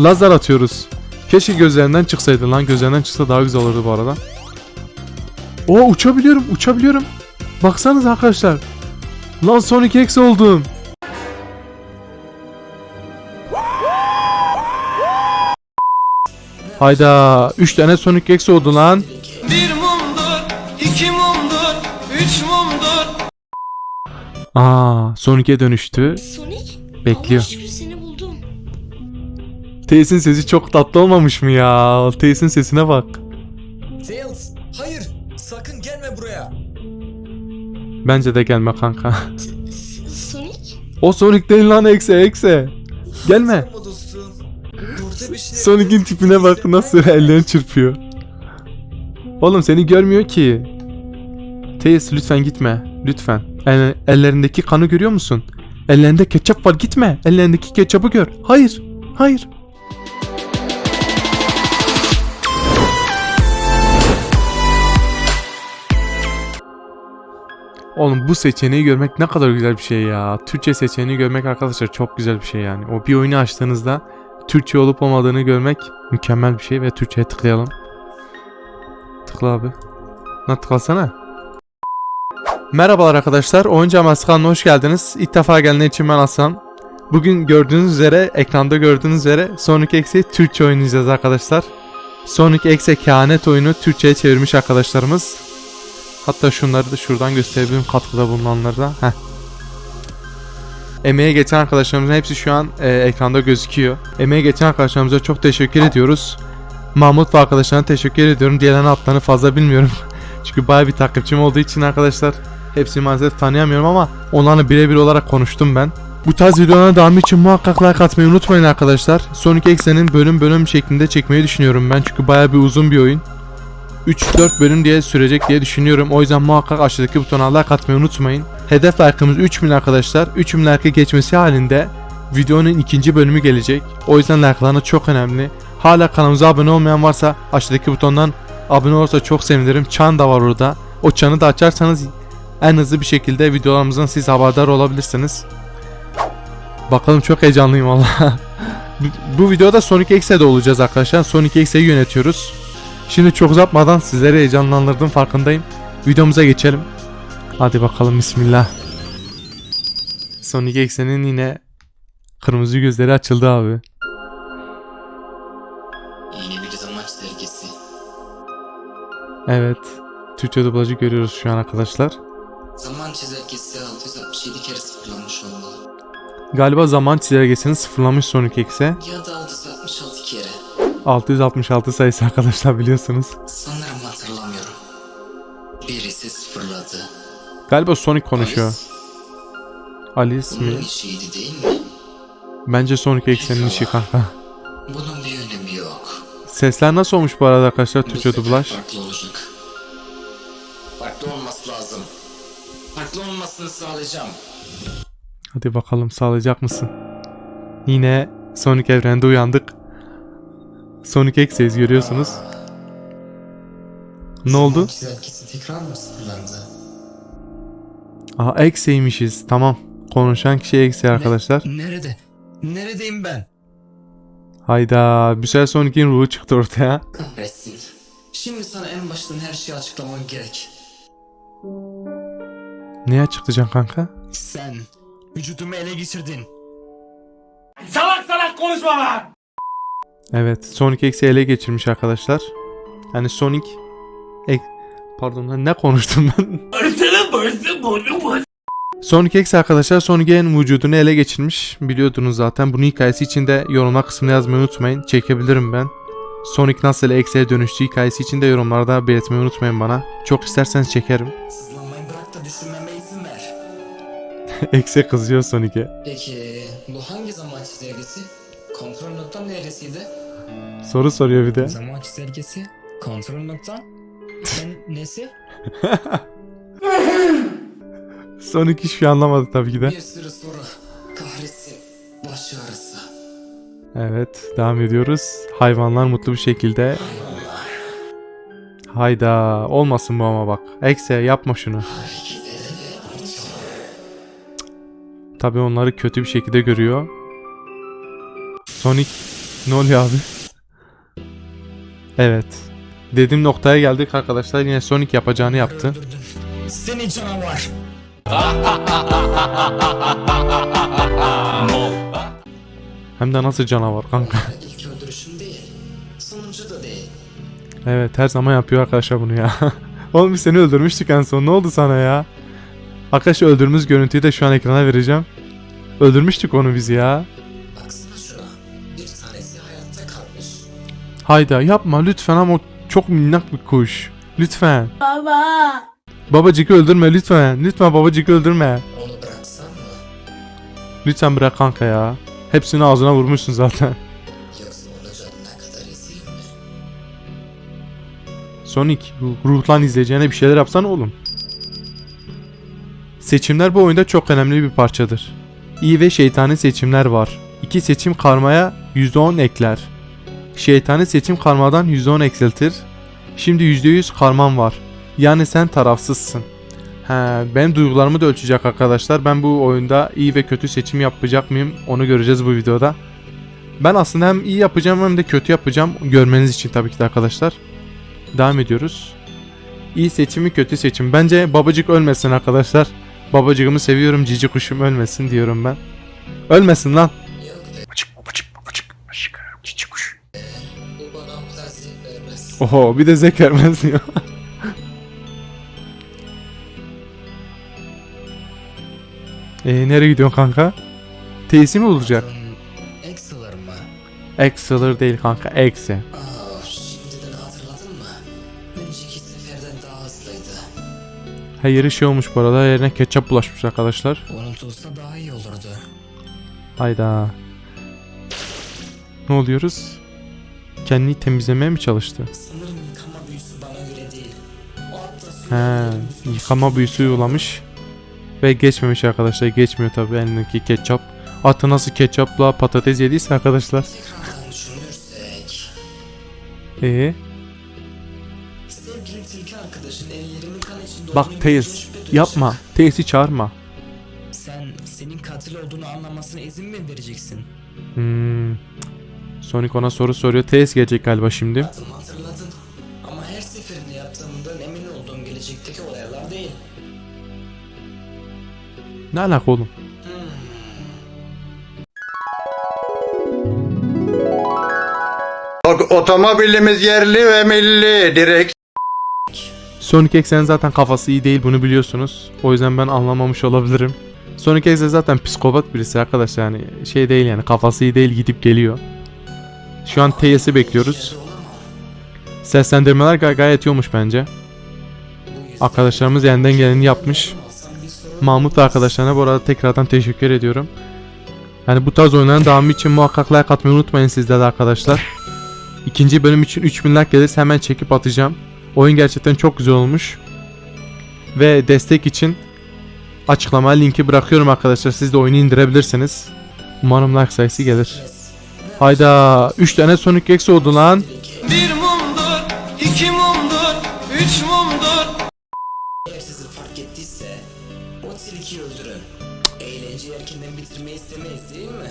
Lazer atıyoruz. Keşke gözlerinden çıksaydı lan. Gözlerinden çıksa daha güzel olurdu bu arada. Oo uçabiliyorum. Uçabiliyorum. Baksanız arkadaşlar. Lan Sonic X oldum. Hayda 3 tane Sonic X oldu lan. Bir mumdur, iki mumdur, üç mumdur. Aa Sonic'e dönüştü. Sonic? Bekliyor. Tails'in sesi çok tatlı olmamış mı ya? Tails'in sesine bak. Tails, hayır. Sakın gelme buraya. Bence de gelme kanka. Sonic? o Sonic değil lan Ekse Ekse. Gelme. Sorma dostum. Burada bir şey Sonic'in tipine bak nasıl ellerini çırpıyor. Oğlum seni görmüyor ki. Tails lütfen gitme. Lütfen. El- ellerindeki kanı görüyor musun? Ellerinde ketçap var gitme. Ellerindeki ketçapı gör. Hayır. Hayır. Oğlum bu seçeneği görmek ne kadar güzel bir şey ya. Türkçe seçeneği görmek arkadaşlar çok güzel bir şey yani. O bir oyunu açtığınızda Türkçe olup olmadığını görmek mükemmel bir şey ve Türkçe'ye tıklayalım. Tıkla abi. Lan tıklasana. Merhabalar arkadaşlar. Oyuncu Amaskan'la hoş geldiniz. İlk defa gelen için ben Hasan. Bugün gördüğünüz üzere, ekranda gördüğünüz üzere Sonic X'i Türkçe oynayacağız arkadaşlar. Sonic X'e kehanet oyunu Türkçe'ye çevirmiş arkadaşlarımız. Hatta şunları da şuradan gösterebilirim katkıda bulunanları da. Heh. Emeğe geçen arkadaşlarımızın hepsi şu an e, ekranda gözüküyor. Emeğe geçen arkadaşlarımıza çok teşekkür ediyoruz. Mahmut ve arkadaşlarına teşekkür ediyorum. Diğerlerinin adlarını fazla bilmiyorum. Çünkü baya bir takipçim olduğu için arkadaşlar hepsini maalesef tanıyamıyorum ama onlarla birebir olarak konuştum ben. Bu tarz videolara devam için muhakkak like atmayı unutmayın arkadaşlar. Sonic X'enin bölüm bölüm şeklinde çekmeyi düşünüyorum ben çünkü baya bir uzun bir oyun. 3-4 bölüm diye sürecek diye düşünüyorum. O yüzden muhakkak aşağıdaki butona like atmayı unutmayın. Hedef like'ımız 3000 arkadaşlar. 3000 like'ı geçmesi halinde videonun ikinci bölümü gelecek. O yüzden like'larınız çok önemli. Hala kanalımıza abone olmayan varsa aşağıdaki butondan abone olursa çok sevinirim. Çan da var orada. O çanı da açarsanız en hızlı bir şekilde videolarımızdan siz haberdar olabilirsiniz. Bakalım çok heyecanlıyım valla. bu, videoda Sonic X'e de olacağız arkadaşlar. Sonic X'e yönetiyoruz. Şimdi çok uzatmadan sizleri heyecanlandırdım farkındayım. Videomuza geçelim. Hadi bakalım bismillah. Sonic X'enin yine kırmızı gözleri açıldı abi. Yeni bir zaman sergisi. Evet. Türkçe dublajı görüyoruz şu an arkadaşlar. Zaman çizelgesi 667 kere sıfırlanmış olmalı. Galiba zaman çizelgesini sıfırlamış Sonic X'e. Ya da 666 kere. 666 sayısı arkadaşlar biliyorsunuz. Sanırım hatırlamıyorum. Birisi sıfırladı. Galiba Sonic konuşuyor. Alice, Alice mi? işiydi değil mi? Bence Sonic X'enin işi kanka. Bunun bir önemi yok. Sesler nasıl olmuş bu arada arkadaşlar Türkçe dublaj? Farklı olacak. Farklı olması lazım. Farklı olmasını sağlayacağım. Hadi bakalım sağlayacak mısın? Yine Sonic evrende uyandık. Sonic X'eyiz görüyorsunuz. Ne oldu? Tekrar mı sıfırlandı? Aha X'eymişiz. Tamam. Konuşan kişi X'e arkadaşlar. Ne- nerede? Neredeyim ben? Hayda. Bir sefer Sonic'in ruhu çıktı ortaya. Kahretsin. Şimdi sana en baştan her şeyi açıklamam gerek. Neye çıktacaksın kanka? Sen vücudumu ele geçirdin. Evet. Sonic X'i ele geçirmiş arkadaşlar. Yani Sonic... X... Pardon lan ne konuştum ben? Sonic X arkadaşlar Sonic'in vücudunu ele geçirmiş. Biliyordunuz zaten. Bunun hikayesi için de yorumlar kısmına yazmayı unutmayın. Çekebilirim ben. Sonic nasıl X'e dönüştüğü hikayesi için de yorumlarda belirtmeyi unutmayın bana. Çok isterseniz çekerim. X'e kızıyor Sonic'e. Peki bu hangi zaman çizelgesi? Kontrol noktam neresiydi? Soru soruyor bir de. Zaman çizelgesi? Kontrol noktam? Sen nesi? Sonic hiçbir şey anlamadı tabii ki de. Bir sürü soru. Kahretsin. Baş ağrısı. Evet devam ediyoruz. Hayvanlar mutlu bir şekilde. Hayda olmasın bu ama bak. Ekse yapma şunu. Tabii onları kötü bir şekilde görüyor. Sonic Ne oluyor abi? Evet. Dediğim noktaya geldik arkadaşlar. Yine Sonic yapacağını yaptı. Seni canavar. Hem de nasıl canavar kanka. İlk öldürüşüm değil. Sonuncu da değil. Evet her zaman yapıyor arkadaşlar bunu ya. Oğlum biz seni öldürmüştük en son. Ne oldu sana ya? Arkadaşlar öldürdüğümüz görüntüyü de şu an ekrana vereceğim. Öldürmüştük onu biz ya. Hayda yapma lütfen ama o çok minnak bir kuş. Lütfen. Baba. Babacıkı öldürme lütfen. Lütfen babacıkı öldürme. Onu bıraksan mı? Lütfen bırak kanka ya. Hepsini ağzına vurmuşsun zaten. Yoksa onu canına kadar ezeyim mi? Sonic ruh- ruhlan izleyeceğine bir şeyler yapsana oğlum. Seçimler bu oyunda çok önemli bir parçadır. İyi ve şeytani seçimler var. İki seçim karmaya %10 ekler. Şeytani seçim karmadan %10 eksiltir. Şimdi %100 karman var. Yani sen tarafsızsın. He, benim duygularımı da ölçecek arkadaşlar. Ben bu oyunda iyi ve kötü seçim yapacak mıyım onu göreceğiz bu videoda. Ben aslında hem iyi yapacağım hem de kötü yapacağım. Görmeniz için tabii ki de arkadaşlar. Devam ediyoruz. İyi seçimi kötü seçim. Bence babacık ölmesin arkadaşlar. Babacığımı seviyorum cici kuşum ölmesin diyorum ben. Ölmesin lan. Oho bir de zek vermez diyor. Eee nereye gidiyorsun kanka? Teyisi mi olacak? Exe'lar mı? Exceler değil kanka eksi. Aa, şimdiden hatırladın mı? Önceki seferden daha hızlıydı. Her yeri şey olmuş bu arada yerine ketçap bulaşmış arkadaşlar. Unutulsa daha iyi olurdu. Hayda. Ne oluyoruz? Kendini temizlemeye mi çalıştı? Sanırım yıkama büyüsü bana göre değil. He, yıkama büyüsü uygulamış. Ve geçmemiş arkadaşlar. Geçmiyor tabii elindeki ketçap. Atı nasıl ketçapla patates yediyse arkadaşlar. Ee, bak Tails yapma. Tails'i çağırma. Sen senin katil olduğunu anlamasına izin mi vereceksin? Hmm. Sonic ona soru soruyor. Tails gelecek galiba şimdi. Adımı hatırladın. Ama her seferinde yaptığımdan emin olduğum gelecekteki olaylar değil. Ne alaka oğlum? O- Otomobilimiz yerli ve milli direkt Sonic X'in zaten kafası iyi değil bunu biliyorsunuz. O yüzden ben anlamamış olabilirim. Sonic X zaten psikopat birisi arkadaşlar yani şey değil yani kafası iyi değil gidip geliyor. Şu an Tails'i bekliyoruz. Seslendirmeler gay- gayet iyi olmuş bence. Arkadaşlarımız elinden geleni yapmış. Mahmut ve arkadaşlarına bu arada tekrardan teşekkür ediyorum. Yani bu tarz oyunların devamı için muhakkak like atmayı unutmayın sizler de arkadaşlar. İkinci bölüm için 3000 like gelirse hemen çekip atacağım. Oyun gerçekten çok güzel olmuş. Ve destek için açıklamaya linki bırakıyorum arkadaşlar. Siz de oyunu indirebilirsiniz. Umarım like sayısı gelir. Hayda 3 tane Sonic X oldu lan. Bir mumdur, iki mumdur, üç mumdur Eğer sizi fark ettiyse o tilkiyi öldürün. Eğlenceyi erkenden bitirmeyi istemeyiz değil mi?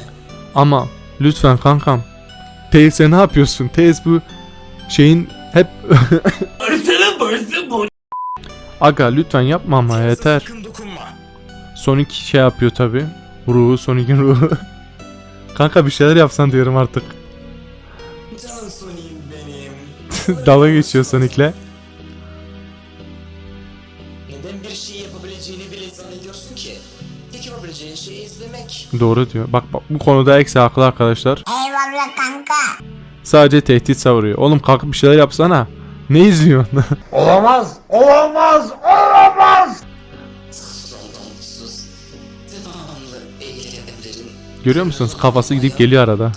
Ama lütfen kankam. Tails'e ne yapıyorsun? Tails bu şeyin hep... Aga lütfen yapma ama yeter. Sakın dokunma. Sonic şey yapıyor tabi. Ruhu, Sonic'in ruhu. Kanka bir şeyler yapsan diyorum artık. Can Sonic'im benim. Dalga geçiyor Sonic'le. Neden bir şey yapabileceğini bile zannediyorsun ki? Tek yapabileceğin şey izlemek. Doğru diyor. Bak, bak bu konuda eksi haklı arkadaşlar. Eyvallah kanka. Sadece tehdit savuruyor. Oğlum kalkıp bir şeyler yapsana. Ne izliyorsun? Sus Görüyor musunuz? Kafası gidip geliyor arada.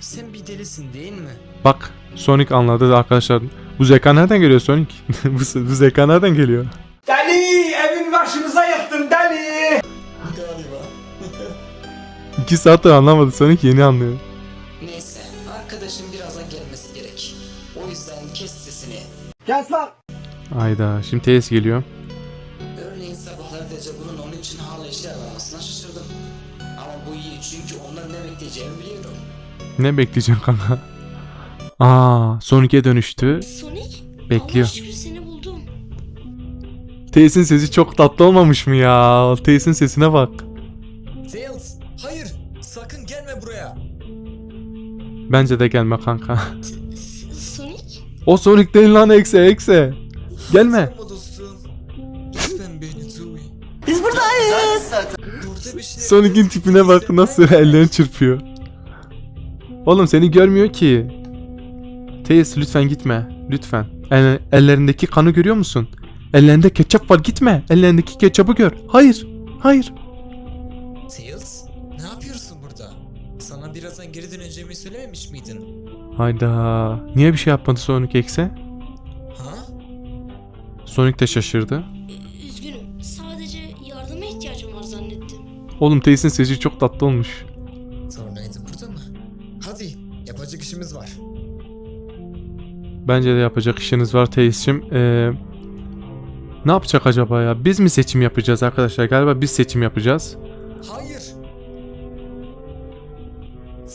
Sen bir delisin değil mi? Bak Sonic anladı arkadaşlar. Bu zeka nereden geliyor Sonic? bu, bu zeka nereden geliyor? Deli evin başımıza yıktın deli. Galiba. 2 saattir anlamadı Sonic yeni anlıyor. Neyse arkadaşın birazdan gelmesi gerek. O yüzden kes sesini. Kes lan. Ayda şimdi Tails geliyor. Örneğin sabahları Dejavu'nun onun için hala işe yaramasına şaşırdım. Bu iyi çünkü ondan ne bekleyeceğimi biliyorum. Ne bekleyeceğim kanka? Aa, Sonic'e dönüştü. Sonic? Bekliyor. Allah şükür seni buldum. Tails'in sesi çok tatlı olmamış mı ya? Tails'in sesine bak. Tails, hayır. Sakın gelme buraya. Bence de gelme kanka. Sonic? O Sonic değil lan ekse ekse. Gelme. Sonic'in tipine bak nasıl ellerini çırpıyor. Oğlum seni görmüyor ki. Tails lütfen gitme. Lütfen. El- ellerindeki kanı görüyor musun? Ellerinde ketçap var gitme. Ellerindeki ketçapı gör. Hayır. Hayır. Tails, ne yapıyorsun burada? Sana birazdan geri döneceğimi söylememiş miydin? Hayda. Niye bir şey yapmadı Sonic ekse? Ha? Sonic de şaşırdı. Oğlum Tails'in sesi çok tatlı olmuş. Tornado burada mı? Hadi, yapacak işimiz var. Bence de yapacak işiniz var Tails'cim. Ee, ne yapacak acaba ya? Biz mi seçim yapacağız arkadaşlar? Galiba biz seçim yapacağız. Hayır.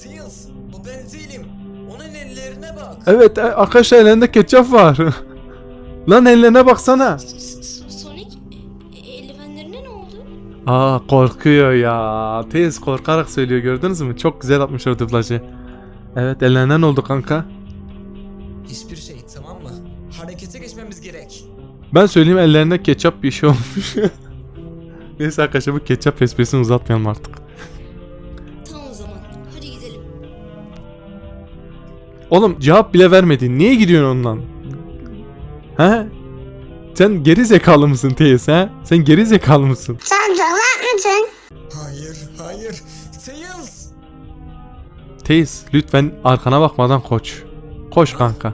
Tails, bu ben değilim. Onun ellerine bak. Evet e, arkadaşlar ellerinde ketçap var. Lan ellerine baksana. Aa korkuyor ya. Tez korkarak söylüyor gördünüz mü? Çok güzel atmışlar dublajı. Evet ellerinden oldu kanka. Hiçbir şey, tamam mı? Harekete geçmemiz gerek. Ben söyleyeyim ellerinde ketçap bir şey olmuş. Neyse arkadaşlar bu ketçap esprisini uzatmayalım artık. Tamam o zaman. Hadi gidelim. Oğlum cevap bile vermedin. Niye gidiyorsun ondan? He? Sen geri zekalı mısın Teyze he? Sen geri zekalı mısın? Hayır, hayır. Tails! Teyze lütfen arkana bakmadan koş. Koş kanka.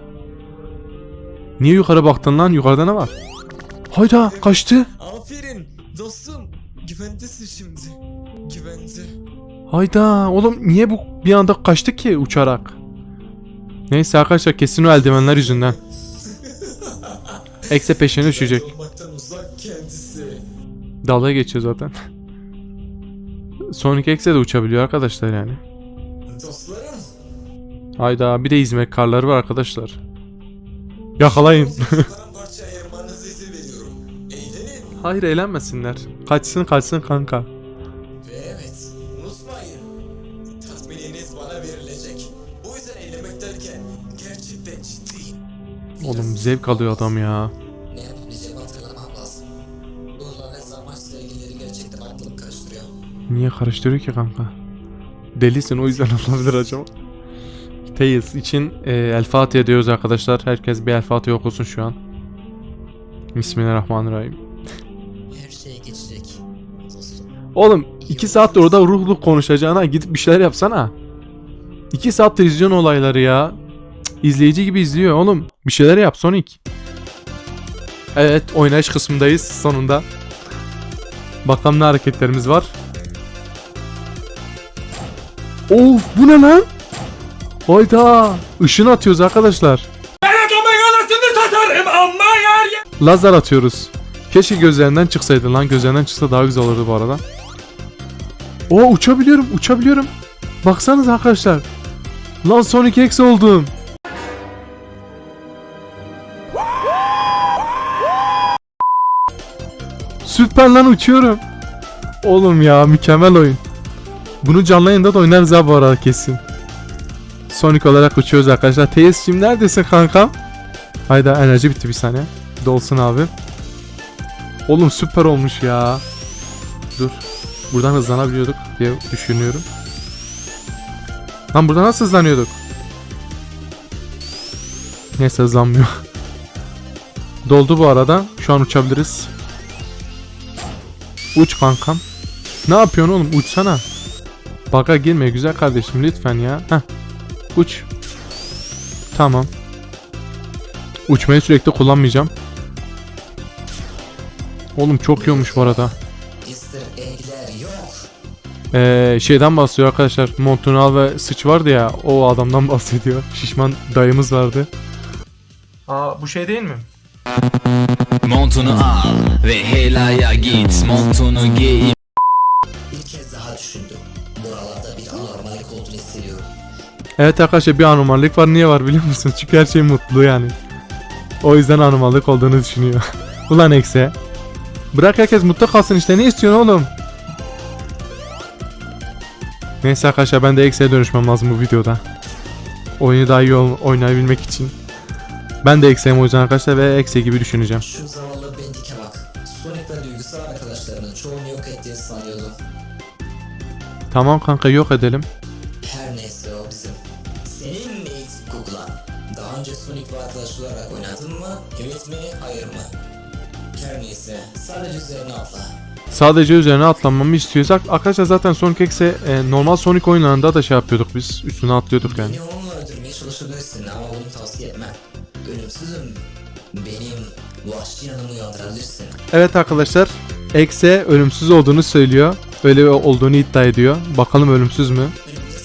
Niye yukarı baktın lan? Yukarıda ne var? Hayda kaçtı. Aferin dostum. Güvendesin şimdi. Güvende. Hayda oğlum niye bu bir anda kaçtı ki uçarak? Neyse arkadaşlar kesin o eldivenler yüzünden. Ekse peşine düşecek. Dalga geçiyor zaten. Sonic X'e de uçabiliyor arkadaşlar yani. Hayda bir de İzmir karları var arkadaşlar. Yakalayın. Hayır eğlenmesinler. Kaçsın kaçsın kanka. Ve evet, unutmayın. Tatmininiz bana verilecek. Bu yüzden eğlenmek derken gerçekten ciddiyim. Oğlum zevk alıyor adam ya. Niye karıştırıyor ki kanka? Delisin o yüzden olabilir acaba. Tails için e, El Fatiha diyoruz arkadaşlar. Herkes bir El Fatiha okusun şu an. Bismillahirrahmanirrahim. Her şey geçecek. Dostum. Oğlum 2 saattir orada ruhlu konuşacağına gidip bir şeyler yapsana. 2 saattir izliyorsun olayları ya. Cık, İzleyici gibi izliyor oğlum. Bir şeyler yap Sonic. Evet oynayış kısmındayız sonunda. Bakalım ne hareketlerimiz var. Of bu ne lan? Hayda. Işın atıyoruz arkadaşlar. Ben adamın anasını satarım ama yer Lazer atıyoruz. Keşke gözlerinden çıksaydı lan. Gözlerinden çıksa daha güzel olurdu bu arada. Oo uçabiliyorum. Uçabiliyorum. Baksanıza arkadaşlar. Lan Sonic X oldum. Süper lan uçuyorum. Oğlum ya mükemmel oyun. Bunu canlı yayında da oynarız ha bu arada kesin. Sonic olarak uçuyoruz arkadaşlar. Tails'cim neredesin kankam? Hayda enerji bitti bir saniye. Dolsun abi. Oğlum süper olmuş ya. Dur. Buradan hızlanabiliyorduk diye düşünüyorum. Lan burada nasıl hızlanıyorduk? Neyse hızlanmıyor. Doldu bu arada. Şu an uçabiliriz. Uç kankam. Ne yapıyorsun oğlum? Uçsana. Baka girme güzel kardeşim lütfen ya. Heh. Uç. Tamam. Uçmayı sürekli kullanmayacağım. Oğlum çok olmuş bu arada. Ee, şeyden bahsediyor arkadaşlar. Montunal ve Sıç vardı ya. O adamdan bahsediyor. Şişman dayımız vardı. Aa bu şey değil mi? Montunu al ve helaya git Montunu giy Evet arkadaşlar bir anormallik var. Niye var biliyor musunuz? Çünkü her şey mutlu yani. O yüzden anormallik olduğunu düşünüyor. Ulan ekse. Bırak herkes mutlu kalsın işte. Ne istiyorsun oğlum? Neyse arkadaşlar ben de Ekse'ye dönüşmem lazım bu videoda. Oyunu daha iyi oynayabilmek için. Ben de Ekse'yim o yüzden arkadaşlar ve Ekse gibi düşüneceğim. Şu zavallı Bendik'e bak. Sonic ve duygusal arkadaşlarının çoğunu yok ettiğini sanıyordu. Tamam kanka yok edelim. Sadece üzerine atlanmamı istiyorsak arkadaşlar zaten Sonic X'e e, normal Sonic oyunlarında da şey yapıyorduk biz. Üstüne atlıyorduk yani. Beni onunla öldürmeye çalışabilirsin ama bunu tavsiye etmem. Ölümsüzüm. Benim vahşi yanımı uyandırabilirsin. Evet arkadaşlar X'e ölümsüz olduğunu söylüyor. Öyle olduğunu iddia ediyor. Bakalım ölümsüz mü?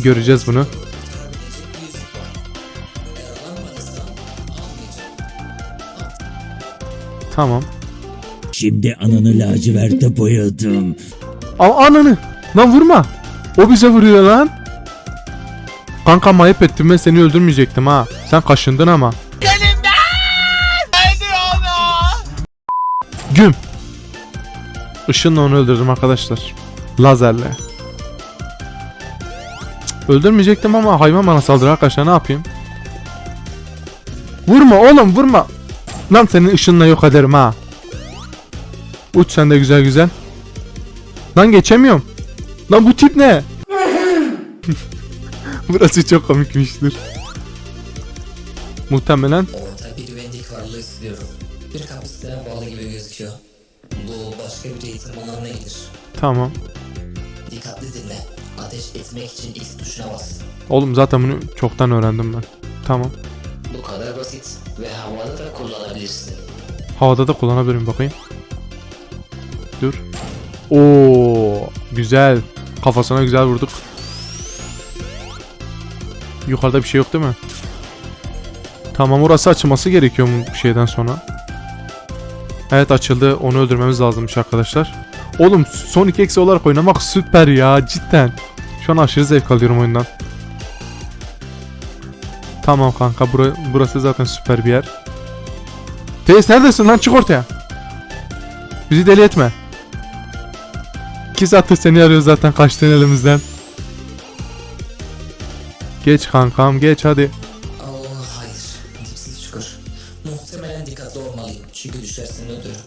Göreceğiz bunu. Tamam. Şimdi ananı laciverte boyadım. Aa, ananı. Lan vurma. O bize vuruyor lan. Kanka mayıp ettim ben seni öldürmeyecektim ha. Sen kaşındın ama. Güm. Işınla onu öldürdüm arkadaşlar. Lazerle. Cık, Öldürmeyecektim ama hayvan bana saldırı arkadaşlar ne yapayım? Vurma oğlum vurma. Lan senin ışınla yok ederim ha. Uç sen de güzel güzel. Lan geçemiyorum. Lan bu tip ne? Burası çok komikmiştir. Muhtemelen Orada bir güvenlik varlığı istiyorum. Bir kapasiteye bağlı gibi gözüküyor. Bu başka bir eğitim alanına gelir. tamam. Dikkatli dinle. Ateş etmek için X tuşuna bas. Oğlum zaten bunu çoktan öğrendim ben. Tamam. Bu kadar basit ve havada da kullanabilirsin. Havada da kullanabilirim bakayım. Dur. Oo, güzel. Kafasına güzel vurduk. Yukarıda bir şey yok değil mi? Tamam orası açılması gerekiyor bu şeyden sonra? Evet açıldı. Onu öldürmemiz lazımmış arkadaşlar. Oğlum Sonic X olarak oynamak süper ya cidden. Şu an aşırı zevk alıyorum oyundan. Tamam kanka bura, burası zaten süper bir yer. Teys neredesin lan çık ortaya. Bizi deli etme. İki saattir seni arıyor zaten kaçtın elimizden. Geç kankam geç hadi. Oh hayır. Dipsiz çukur. Muhtemelen dikkatli olmalıyım. Çünkü düşersen öldürürüm.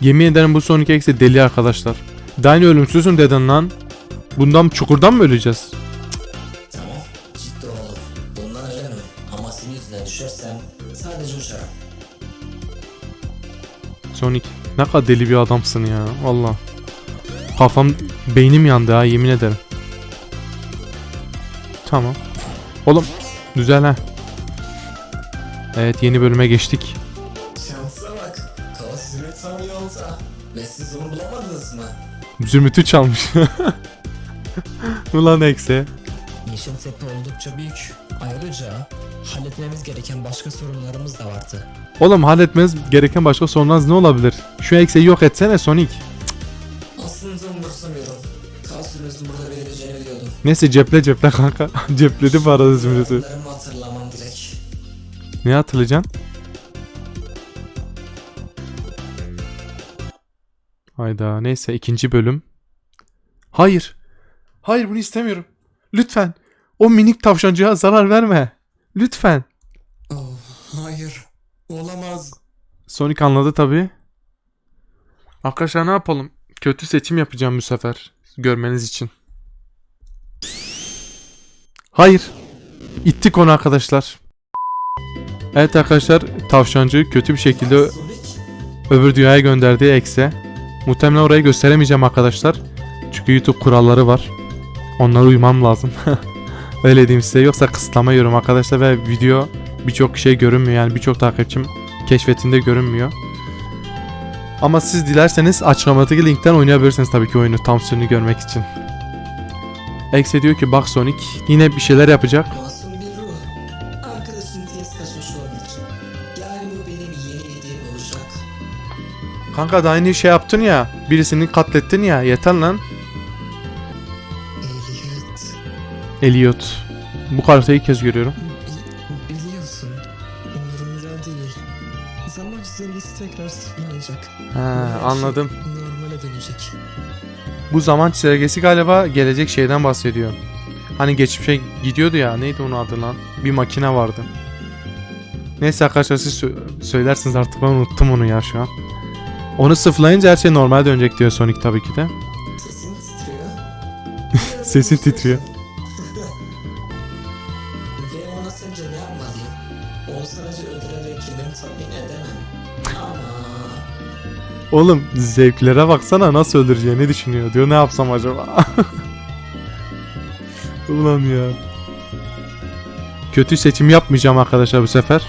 Yemin ederim bu Sonic X'e deli arkadaşlar. Daha yeni ölümsüzüm dedin lan. Bundan çukurdan mı öleceğiz? Tamam. Ciddi olalım. Bundan ölemem. Ama senin yüzünden düşersem sadece uçarım. Sonic ne kadar deli bir adamsın ya valla. Kafam beynim yandı ha yemin ederim. Tamam. Oğlum güzel ha. Evet yeni bölüme geçtik. Şansa bak. Kava sizin tam yolda. Ve siz onu bulamadınız mı? Zümrüt'ü çalmış. Ulan ekse. Yeşil Tepe oldukça büyük. Ayrıca halletmemiz gereken başka sorunlarımız da vardı. Oğlum halletmeniz gereken başka sorunlarınız ne olabilir? Şu ekseyi yok etsene Sonic. Neyse ceple ceple kanka. Cepledi bu arada Zümrüt'ü. Hatırlamam. Ne hatırlayacaksın? Hayda neyse ikinci bölüm. Hayır. Hayır bunu istemiyorum. Lütfen. O minik tavşancığa zarar verme. Lütfen. Oh, hayır. Olamaz. Sonic anladı tabi. Arkadaşlar ne yapalım? Kötü seçim yapacağım bu sefer. Görmeniz için. Hayır. İttik onu arkadaşlar. Evet arkadaşlar tavşancı kötü bir şekilde öbür dünyaya gönderdiği ekse. Muhtemelen orayı gösteremeyeceğim arkadaşlar. Çünkü YouTube kuralları var. Onlara uymam lazım. Öyle diyeyim size. Yoksa kısıtlama yiyorum arkadaşlar ve video birçok şey görünmüyor. Yani birçok takipçim keşfetinde görünmüyor. Ama siz dilerseniz açıklamadaki linkten oynayabilirsiniz tabii ki oyunu tam sürümünü görmek için. Exe diyor ki bak Sonic yine bir şeyler yapacak. Masum bir ruh. Arkadaşın tez kaçmış olabilir. Yani bu benim yeni hediyem olacak. Kanka da aynı şey yaptın ya. Birisini katlettin ya. Yeter lan. Elliot. Elliot. Bu karakteri ilk kez görüyorum. Biliyorsun. Umurumda değil. Zaman çizelgesi tekrar sıfırlanacak. Ha, anladım. Bu zaman çizelgesi galiba gelecek şeyden bahsediyor. Hani geçmişe gidiyordu ya neydi onun adı lan? Bir makine vardı. Neyse arkadaşlar siz sö- söylersiniz artık ben unuttum onu ya şu an. Onu sıfırlayınca her şey normale dönecek diyor Sonic tabii ki de. Sesin titriyor. Sesin titriyor. Oğlum zevklere baksana nasıl öldüreceğini düşünüyor diyor. Ne yapsam acaba? Ulan ya. Kötü seçim yapmayacağım arkadaşlar bu sefer.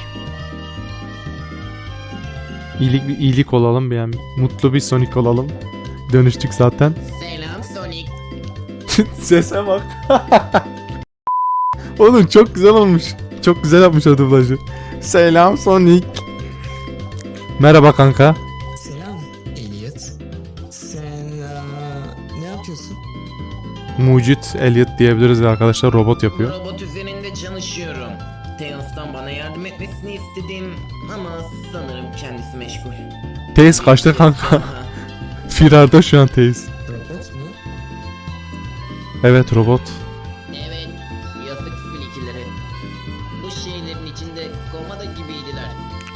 İyilik bir iyilik olalım bir yani. Mutlu bir Sonic olalım. Dönüştük zaten. Selam Sonic. Sese bak. Oğlum çok güzel olmuş. Çok güzel yapmış o dublajı. Selam Sonic. Merhaba kanka. Mucit Elliot diyebiliriz arkadaşlar. Robot yapıyor. Robot üzerinde çalışıyorum. Tails'tan bana yardım etmesini istedim ama sanırım kendisi meşgul. Teyze kaçtı kanka. Firarda şu an teyze. Robot mu? Evet robot. Evet, yazık filikileri. Bu şeylerin içinde komada gibiydiler.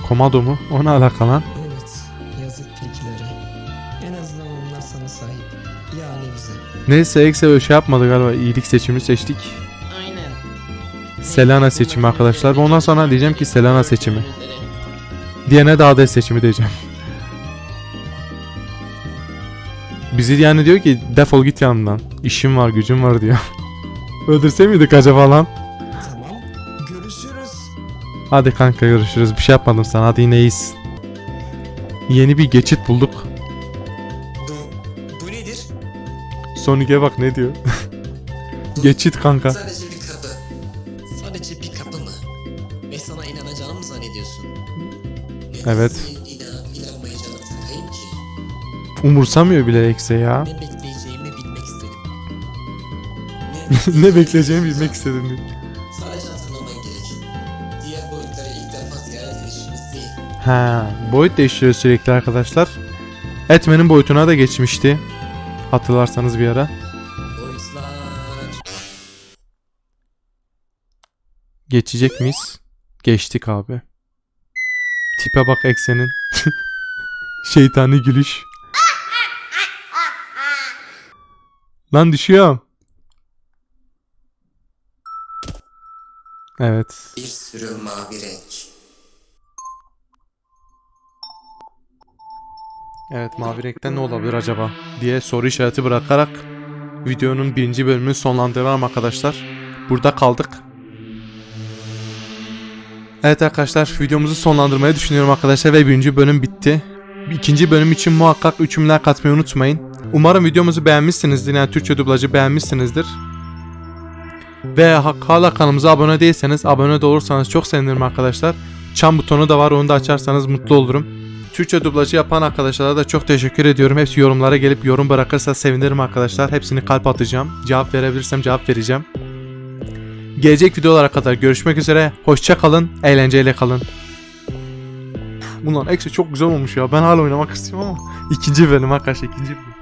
Komado mu? O ne alaka lan? Neyse Exe öyle şey yapmadı galiba. İyilik seçimini seçtik. Aynen. Selena seçimi arkadaşlar. Ve ondan sonra diyeceğim ki Selena seçimi. Diğerine de Hades seçimi diyeceğim. Bizi yani diyor ki defol git yanımdan. İşim var gücüm var diyor. Öldürse miydik acaba lan? Tamam. Görüşürüz. Hadi kanka görüşürüz. Bir şey yapmadım sana. Hadi yine iyisin. Yeni bir geçit bulduk. Sonic'e bak ne diyor. geçit kanka. Sadece bir kapı. Sadece bir kapı mı? Ve sana inanacağını mı zannediyorsun? Evet. Umursamıyor bile Exe ya. Ne bekleyeceğimi bilmek istedim. ne bekleyeceğimi bilmek istedim diyor. Sadece hatırlaman gerek. Diğer boyutlara ilk defa ziyaret edişimiz değil. Ha, boyut değiştiriyor sürekli arkadaşlar. Etmen'in boyutuna da geçmişti. Hatırlarsanız bir ara. Geçecek miyiz? Geçtik abi. Tipe bak eksenin. Şeytani gülüş. Lan düşüyorum. Evet. Bir sürü mavi renk. Evet mavi renkten ne olabilir acaba diye soru işareti bırakarak videonun birinci bölümünü sonlandıralım arkadaşlar. Burada kaldık. Evet arkadaşlar videomuzu sonlandırmayı düşünüyorum arkadaşlar ve birinci bölüm bitti. İkinci bölüm için muhakkak 3 like atmayı unutmayın. Umarım videomuzu beğenmişsinizdir yani Türkçe dublajı beğenmişsinizdir. Ve ha- hala kanalımıza abone değilseniz abone de olursanız çok sevinirim arkadaşlar. Çan butonu da var onu da açarsanız mutlu olurum. Türkçe dublajı yapan arkadaşlara da çok teşekkür ediyorum. Hepsi yorumlara gelip yorum bırakırsa sevinirim arkadaşlar. Hepsini kalp atacağım. Cevap verebilirsem cevap vereceğim. Gelecek videolara kadar görüşmek üzere. Hoşça kalın, eğlenceyle kalın. Ulan eksi çok güzel olmuş ya. Ben hala oynamak istiyorum ama ikinci bölüm arkadaşlar ikinci bölüm.